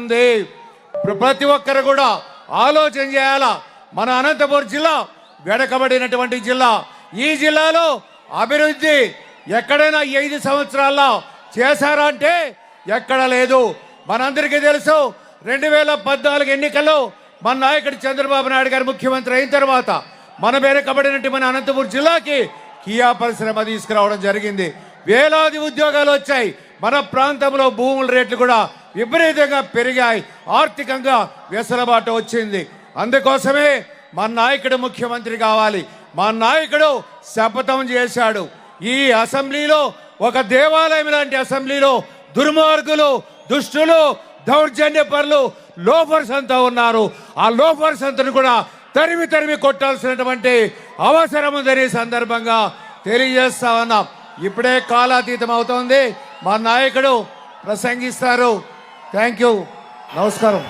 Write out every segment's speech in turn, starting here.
ఉంది. ప్రతి ఒక్కరు కూడా ఆలోచన చేయాలా? మన అనంతపురం జిల్లా వెనకబడినటువంటి జిల్లా. ఈ జిల్లాలో అభివృద్ధి ఎక్కడైనా ఐదు సంవత్సరాల్లో చేశారా అంటే ఎక్కడ లేదు. మనందరికీ తెలుసు రెండు వేల పద్నాలుగు ఎన్నికల్లో మన నాయకుడు చంద్రబాబు నాయుడు గారు ముఖ్యమంత్రి అయిన తర్వాత మన వెనకబడినట్టు మన అనంతపురం జిల్లాకి కియా పరిశ్రమ తీసుకురావడం జరిగింది. వేలాది ఉద్యోగాలు వచ్చాయి. మన ప్రాంతంలో భూముల రేట్లు కూడా విపరీతంగా పెరిగాయి. ఆర్థికంగా వెసులుబాటు వచ్చింది. అందుకోసమే మా నాయకుడు ముఖ్యమంత్రి కావాలి. మా నాయకుడు శపథం చేశాడు. ఈ అసెంబ్లీలో ఒక దేవాలయం లాంటి అసెంబ్లీలో దుర్మార్గులు దుష్టులు దౌర్జన్యపరులు లోఫర్స్ అంతా ఉన్నారు. ఆ లోఫర్స్ అంతను కూడా తరిమి తరిమి కొట్టాల్సినటువంటి అవసరం ఉందని సందర్భంగా తెలియజేస్తా ఉన్నాం. ఇప్పుడే కాలాతీతం అవుతోంది మా నాయకుడు ప్రసంగిస్తారు. థ్యాంక్ యూ నమస్కారం.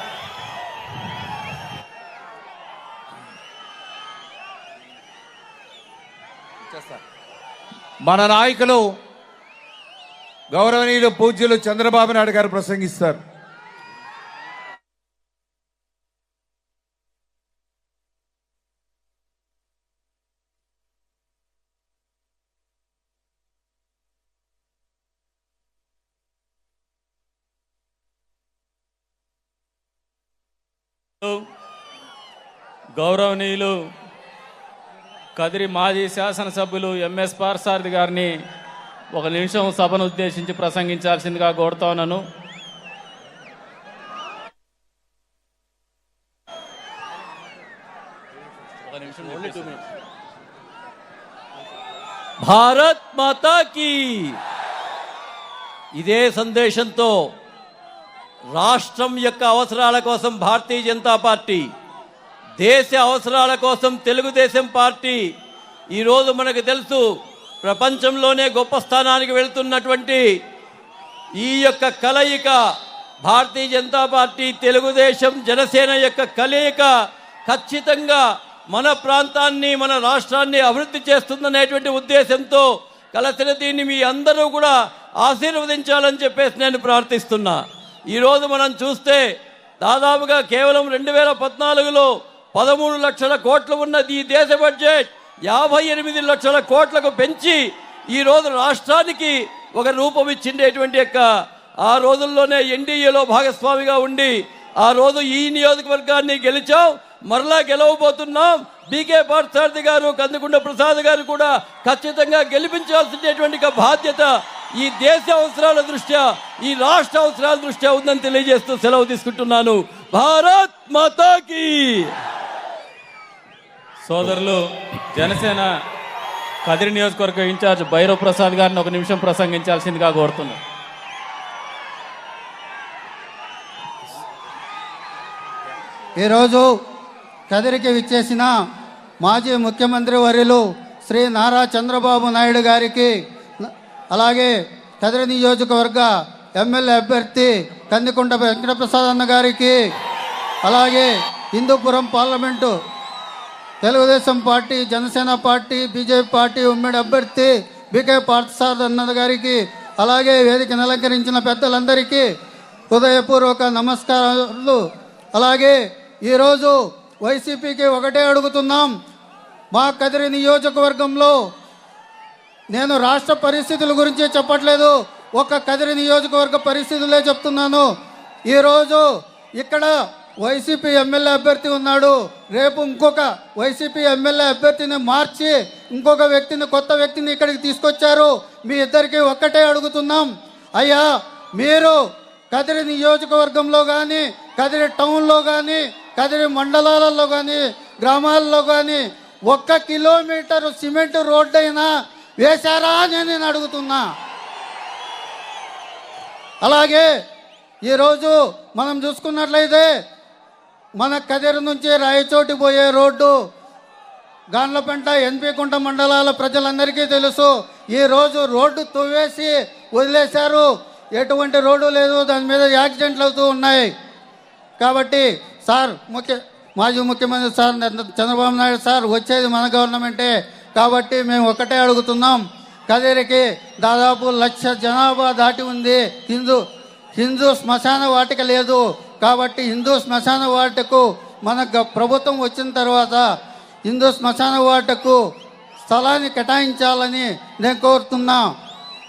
మన నాయకులు గౌరవనీయులు పూజ్యులు చంద్రబాబు నాయుడు గారు ప్రసంగిస్తారు. గౌరవనీయులు కదిరి మాజీ శాసనసభ్యులు ఎంఎస్ పార్సారథి గారిని ఒక నిమిషం సభను ఉద్దేశించి ప్రసంగించాల్సిందిగా కోరుతా ఉన్నాను. భారత్ మాతా కీ ఇదే సందేశంతో రాష్ట్రం యొక్క అవసరాల కోసం భారతీయ జనతా పార్టీ దేశ అవసరాల కోసం తెలుగుదేశం పార్టీ ఈరోజు మనకు తెలుసు ప్రపంచంలోనే గొప్ప స్థానానికి వెళ్తున్నటువంటి ఈ యొక్క కలయిక భారతీయ జనతా పార్టీ తెలుగుదేశం జనసేన యొక్క కలయిక ఖచ్చితంగా మన ప్రాంతాన్ని మన రాష్ట్రాన్ని అభివృద్ధి చేస్తుందనేటువంటి ఉద్దేశంతో కలిసిన దీన్ని మీ అందరూ కూడా ఆశీర్వదించాలని చెప్పేసి నేను ప్రార్థిస్తున్నా. ఈరోజు మనం చూస్తే దాదాపుగా కేవలం రెండు వేల పద్నాలుగులో పదమూడు లక్షల కోట్లు ఉన్నది ఈ దేశ బడ్జెట్. యాభై ఎనిమిది లక్షల కోట్లకు పెంచి ఈ రోజు రాష్ట్రానికి ఒక రూపం ఇచ్చిండేటువంటి యొక్క ఆ రోజుల్లోనే ఎన్డీఏలో భాగస్వామిగా ఉండి ఆ రోజు ఈ నియోజకవర్గాన్ని గెలిచాం మరలా గెలవబోతున్నాం. బీకే పార్థసారథి గారు కందుకుండ ప్రసాద్ గారు కూడా ఖచ్చితంగా గెలిపించాల్సినటువంటి బాధ్యత ఈ దేశ అవసరాల దృష్ట్యా ఈ రాష్ట్ర అవసరాల దృష్ట్యా ఉందని తెలియజేస్తూ సెలవు తీసుకుంటున్నాను. భారత్ మాతాకి! సోదరులు జనసేన కదిరి నియోజకవర్గ ఇన్ఛార్జ్ భైరవ్ ప్రసాద్ గారిని ఒక నిమిషం ప్రసంగించాల్సిందిగా కోరుతున్నాను ఈరోజు కదిరికి విచ్చేసిన మాజీ ముఖ్యమంత్రి వర్యులు శ్రీ నారా చంద్రబాబు నాయుడు గారికి అలాగే కదిరి నియోజకవర్గ ఎమ్మెల్యే అభ్యర్థి కందికొండ వెంకటప్రసాద్ అన్న గారికి అలాగే Hindupuram parliament Telugu Desam party Janasena party BJP party ఉమ్మడి అభ్యర్థి బీకే పార్థసారథి అన్న గారికి అలాగే వేదికను అలంకరించిన పెద్దలందరికీ హృదయపూర్వక నమస్కారాలు. అలాగే ఈరోజు వైసీపీకి ఒకటే అడుగుతున్నాం మా కదిరి నియోజకవర్గంలో నేను రాష్ట్ర పరిస్థితుల గురించి చెప్పట్లేదు. ఒక కదిరి నియోజకవర్గ పరిస్థితులే చెప్తున్నాను. ఈరోజు ఇక్కడ వైసీపీ ఎమ్మెల్యే అభ్యర్థి ఉన్నాడు. రేపు ఇంకొక వైసీపీ ఎమ్మెల్యే అభ్యర్థిని మార్చి ఇంకొక వ్యక్తిని కొత్త వ్యక్తిని ఇక్కడికి తీసుకొచ్చారు. మీ ఇద్దరికి ఒక్కటే అడుగుతున్నాం. అయ్యా మీరు కదిరి నియోజకవర్గంలో కానీ కదిరి టౌన్లో కానీ కదిరి మండలాలలో కానీ గ్రామాల్లో కానీ ఒక్క కిలోమీటర్ సిమెంట్ రోడ్డు అయినా వేశారా అని నేను అడుగుతున్నా. అలాగే ఈరోజు మనం చూసుకున్నట్లయితే మన కదిరి నుంచి రాయచోటి పోయే రోడ్డు గాన్లపెంట ఎన్పికుంట మండలాల ప్రజలందరికీ తెలుసు. ఈరోజు రోడ్డు తువ్వేసి వదిలేశారు. ఎటువంటి రోడ్డు లేదు దాని మీద యాక్సిడెంట్లు అవుతూ ఉన్నాయి. కాబట్టి సార్ ముఖ్య మాజీ ముఖ్యమంత్రి సార్ చంద్రబాబు నాయుడు సార్ వచ్చేది మన గవర్నమెంటే. కాబట్టి మేము ఒకటే అడుగుతున్నాం. కదిరికి దాదాపు లక్ష జనాభా దాటి ఉంది. హిందూ హిందూ శ్మశాన వాటిక లేదు. కాబట్టి హిందూ శ్మశాన వాటకు మన గ- ప్రభుత్వం వచ్చిన తర్వాత హిందూ శ్మశాన వాటకు స్థలాన్ని కేటాయించాలని నేను కోరుతున్నా.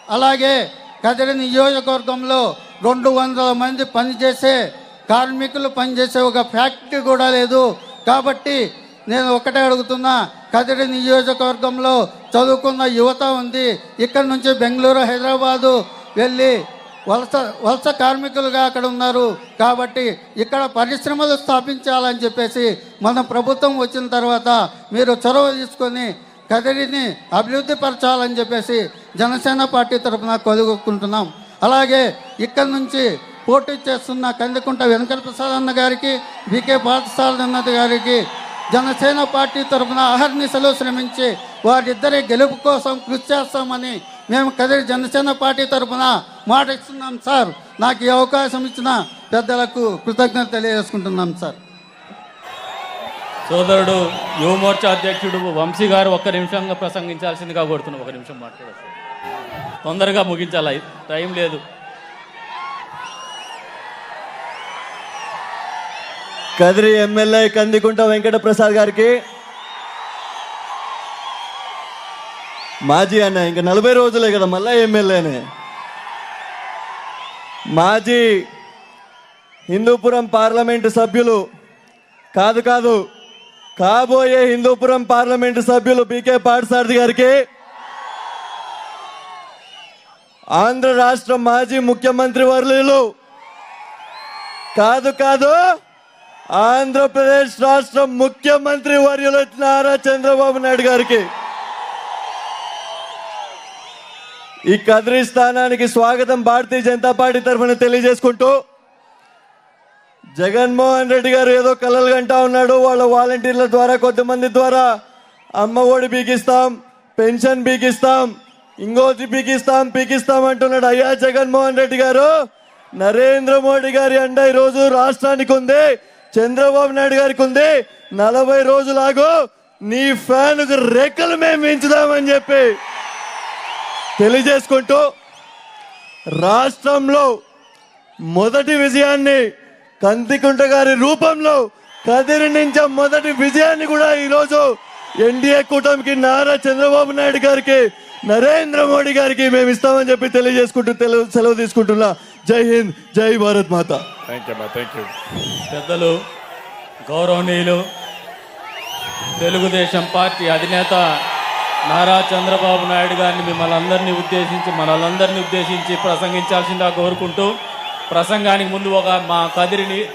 అలాగే కదిరి నియోజకవర్గంలో రెండు వందల మంది పనిచేసే కార్మికులు పనిచేసే ఒక ఫ్యాక్టరీ కూడా లేదు. కాబట్టి నేను ఒకటే అడుగుతున్నా కదిరి నియోజకవర్గంలో చదువుకున్న యువత ఉంది. ఇక్కడ నుంచి బెంగళూరు హైదరాబాదు వెళ్ళి వలస వలస కార్మికులుగా అక్కడ ఉన్నారు. కాబట్టి ఇక్కడ పరిశ్రమలు స్థాపించాలని చెప్పేసి మన ప్రభుత్వం వచ్చిన తర్వాత మీరు చొరవ తీసుకొని కదిరిని అభివృద్ధి పరచాలని చెప్పేసి జనసేన పార్టీ తరఫున కొలుగుకుంటున్నాం అలాగే ఇక్కడ నుంచి పోటీ చేస్తున్న కందికుంట వెంకట ప్రసాద్ అన్న గారికి వికే పాఠశాల అన్నత గారికి జనసేన పార్టీ తరఫున అహర్నిశలు శ్రమించి వారిద్దరి గెలుపు కోసం కృషి చేస్తామని మేము కదిరి జనసేన పార్టీ తరఫున మాట ఇస్తున్నాం సార్. నాకు ఈ అవకాశం ఇచ్చిన పెద్దలకు కృతజ్ఞత తెలియజేసుకుంటున్నాం సార్. సోదరుడు యువమోర్చా అధ్యక్షుడు వంశీ గారు ఒక్క నిమిషంగా ప్రసంగించాల్సిందిగా కోరుతున్నాం. ఒక నిమిషం మాట్లాడారు తొందరగా ముగించాలి. టైం లేదు. కదిరి ఎమ్మెల్యే కందికుంట వెంకట ప్రసాద్ గారికి. మాజీ అన్న ఇంకా నలభై రోజులే కదా మళ్ళా ఎమ్మెల్యేనే. మాజీ హిందూపురం పార్లమెంటు సభ్యులు కాదు కాదు కాబోయే హిందూపురం పార్లమెంటు సభ్యులు బీకే పాటసారథి గారికి. ఆంధ్ర రాష్ట్ర మాజీ ముఖ్యమంత్రి వర్లీలు కాదు కాదు ఆంధ్రప్రదేశ్ రాష్ట్ర ముఖ్యమంత్రి వర్యులు నారా చంద్రబాబు నాయుడు గారికి ఈ కదిరి స్థానానికి స్వాగతం భారతీయ జనతా పార్టీ తరఫున తెలియజేసుకుంటూ జగన్మోహన్ రెడ్డి గారు ఏదో కలలు గంటా ఉన్నాడు. వాళ్ళ వాలంటీర్ల ద్వారా కొద్దిమంది ద్వారా అమ్మ ఒడి పీకిస్తాం పెన్షన్ బీకిస్తాం ఇంకోటి పీకిస్తాం పీకిస్తాం అంటున్నాడు. అయ్యా జగన్మోహన్ రెడ్డి గారు నరేంద్ర మోడీ గారి అండ ఈరోజు రాష్ట్రానికి ఉంది. చంద్రబాబు నాయుడు గారికి ఉంది. నలభై రోజులాగో నీ ఫ్యాన్ రెక్కలు మేము మించుదామని చెప్పి తెలియజేసుకుంటూ రాష్ట్రంలో మొదటి విజయాన్ని కందికుంట గారి రూపంలో కదిరి నుంచి మొదటి విజయాన్ని కూడా ఈరోజు ఎన్డీఏ కూటమికి నారా చంద్రబాబు నాయుడు గారికి నరేంద్ర మోడీ గారికి మేము ఇస్తామని చెప్పి తెలియజేసుకుంటూ సెలవు తీసుకుంటున్నా. జై హింద్ జై భారత్ మాత. పెద్దలు గౌరవనీయులు తెలుగుదేశం పార్టీ అధినేత నారా చంద్రబాబు నాయుడు గారిని మిమ్మల్ని అందరినీ ఉద్దేశించి మనల్ని ఉద్దేశించి ప్రసంగించాల్సిందిగా కోరుకుంటూ ప్రసంగానికి ముందు ఒక మా కదిరిని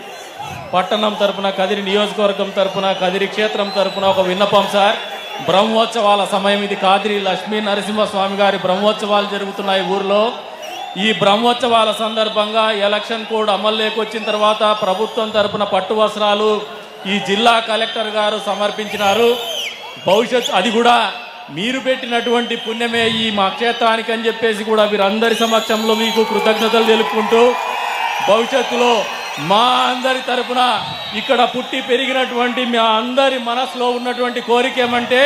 పట్టణం తరపున కదిరి నియోజకవర్గం తరపున కదిరి క్షేత్రం తరపున ఒక విన్నపం సార్. బ్రహ్మోత్సవాల సమయం ఇది. కాదిరి లక్ష్మీ నరసింహస్వామి గారి బ్రహ్మోత్సవాలు జరుగుతున్నాయి ఊర్లో. ఈ బ్రహ్మోత్సవాల సందర్భంగా ఎలక్షన్ కోడ్ అమల్లోకి వచ్చిన తర్వాత ప్రభుత్వం తరపున పట్టు వస్త్రాలు ఈ జిల్లా కలెక్టర్ గారు సమర్పించినారు. భవిష్యత్ అది కూడా మీరు పెట్టినటువంటి పుణ్యమే ఈ మా క్షేత్రానికి అని చెప్పేసి కూడా మీరందరి సమక్షంలో మీకు కృతజ్ఞతలు తెలుపుకుంటూ భవిష్యత్తులో మా అందరి తరపున ఇక్కడ పుట్టి పెరిగినటువంటి మా అందరి మనసులో ఉన్నటువంటి కోరిక ఏమంటే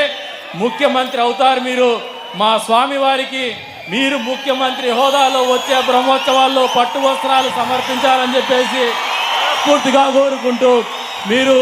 ముఖ్యమంత్రి అవుతారు మీరు. మా స్వామి వారికి మీరు ముఖ్యమంత్రి హోదాలో వచ్చే బ్రహ్మోత్సవాల్లో పట్టు వస్త్రాలు సమర్పించాలని చెప్పేసి పూర్తిగా కోరుకుంటూ మీరు